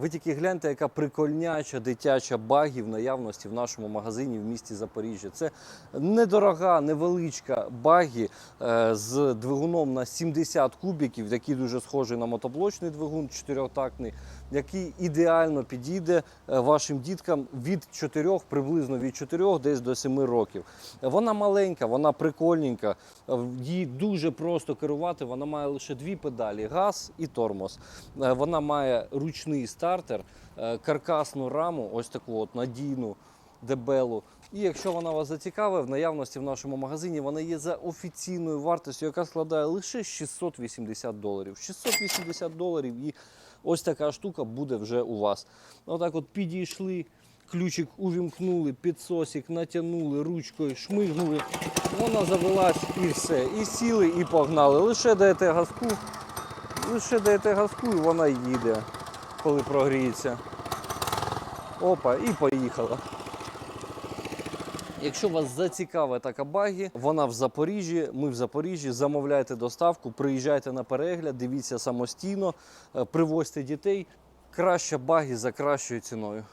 Ви тільки гляньте, яка прикольняча дитяча багі в наявності в нашому магазині в місті Запоріжжя. Це недорога, невеличка багі е, з двигуном на 70 кубіків, який дуже схожий на мотоблочний двигун, чотирьохтактний, який ідеально підійде е, вашим діткам від 4, приблизно від 4 десь до 7 років. Вона маленька, вона прикольненька, е, їй дуже просто керувати. Вона має лише дві педалі: газ і тормоз. Вона має ручний стартер, е, каркасну раму, ось таку от надійну. Дебелу. І якщо вона вас зацікавить, в наявності в нашому магазині вона є за офіційною вартістю, яка складає лише 680 доларів. 680 доларів і ось така штука буде вже у вас. Отак от підійшли, ключик увімкнули, підсосик натягнули, ручкою шмигнули. Вона завелась і все. І сіли, і погнали. Лише даєте газку, лише даєте газку, і вона їде, коли прогріється. Опа, і поїхала. Якщо вас зацікавить така багі, вона в Запоріжжі. Ми в Запоріжжі. Замовляйте доставку, приїжджайте на перегляд, дивіться самостійно, е, привозьте дітей. Краща багі за кращою ціною.